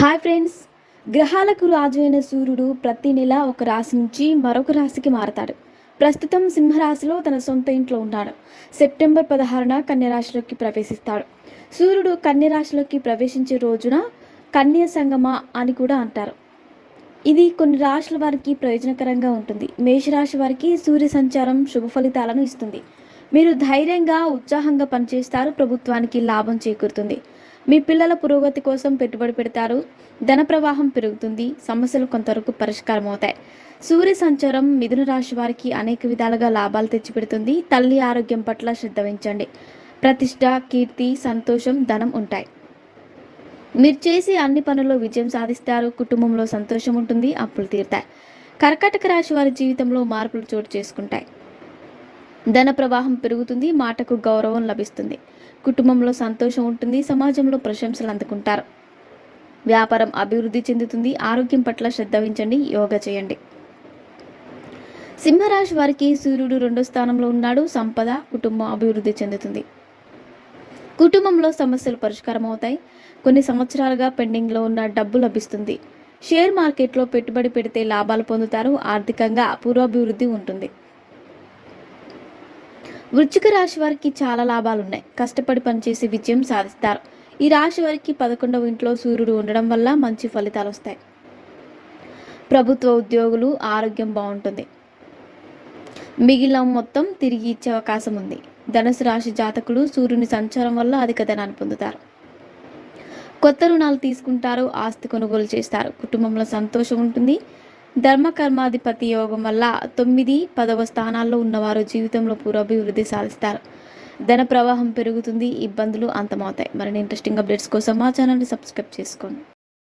Hi friends గ్రహాలకు రాజు అయిన సూర్యుడు ప్రతి నెల ఒక రాశి నుంచి మరొక రాశికి మారతాడు. ప్రస్తుతం సింహరాశిలో తన సొంత ఇంట్లో ఉన్నాడు. సెప్టెంబర్ పదహారున కన్యరాశిలోకి ప్రవేశిస్తాడు. సూర్యుడు కన్యరాశిలోకి ప్రవేశించే రోజున కన్య సంగమ అని కూడా అంటారు. ఇది కొన్ని రాశుల వారికి ప్రయోజనకరంగా ఉంటుంది. మేషరాశి వారికి సూర్య సంచారం శుభ ఫలితాలను ఇస్తుంది. మీరు ధైర్యంగా ఉత్సాహంగా పనిచేస్తారు. ప్రభుత్వానికి లాభం చేకూరుతుంది. మీ పిల్లల పురోగతి కోసం పెట్టుబడి పెడతారు. ధన ప్రవాహం పెరుగుతుంది. సమస్యలు కొంతవరకు పరిష్కారం అవుతాయి సూర్య సంచారం మిథున రాశి వారికి అనేక విధాలుగా లాభాలు తెచ్చిపెడుతుంది. తల్లి ఆరోగ్యం పట్ల శ్రద్ధ వహించండి. ప్రతిష్ట కీర్తి సంతోషం ధనం ఉంటాయి. మీరు చేసే అన్ని పనుల్లో విజయం సాధిస్తారు. కుటుంబంలో సంతోషం ఉంటుంది. అప్పులు తీరుతాయి. కర్కాటక రాశి వారి జీవితంలో మార్పులు చోటు చేసుకుంటాయి. ధన ప్రవాహం పెరుగుతుంది మాటకు గౌరవం లభిస్తుంది. కుటుంబంలో సంతోషం ఉంటుంది సమాజంలో ప్రశంసలు అందుకుంటారు. వ్యాపారం అభివృద్ధి చెందుతుంది ఆరోగ్యం పట్ల శ్రద్ధ వహించండి యోగా చేయండి. సింహరాశి వారికి సూర్యుడు రెండో స్థానంలో ఉన్నాడు సంపద కుటుంబం అభివృద్ధి చెందుతుంది. కుటుంబంలో సమస్యలు పరిష్కారం అవుతాయి. కొన్ని సంవత్సరాలుగా పెండింగ్లో ఉన్న డబ్బు లభిస్తుంది. షేర్ మార్కెట్లో పెట్టుబడి పెడితే లాభాలు పొందుతారు ఆర్థికంగా పూర్వాభివృద్ధి ఉంటుంది. వృచ్చిక రాశి వారికి చాలా లాభాలు ఉన్నాయి. కష్టపడి పనిచేసి విజయం సాధిస్తారు. ఈ రాశి వారికి పదకొండవ ఇంట్లో సూర్యుడు ఉండడం వల్ల మంచి ఫలితాలు వస్తాయి. ప్రభుత్వ ఉద్యోగులు ఆరోగ్యం బాగుంటుంది. మిగిలిన మొత్తం తిరిగి ఇచ్చే అవకాశం ఉంది. ధనుసు రాశి జాతకులు సూర్యుని సంచారం వల్ల అధిక ధనాన్ని పొందుతారు. కొత్త రుణాలు తీసుకుంటారు ఆస్తి కొనుగోలు చేస్తారు. కుటుంబంలో సంతోషం ఉంటుంది. ధర్మకర్మాధిపతి యోగం వల్ల తొమ్మిది పదవ స్థానాల్లో ఉన్నవారు జీవితంలో పూర్వాభివృద్ధి సాధిస్తారు. ధన ప్రవాహం పెరుగుతుంది ఇబ్బందులు అంతమవుతాయి. మరిన్ని ఇంట్రెస్టింగ్ అప్డేట్స్ కోసం మా ఛానల్ని సబ్స్క్రైబ్ చేసుకోండి.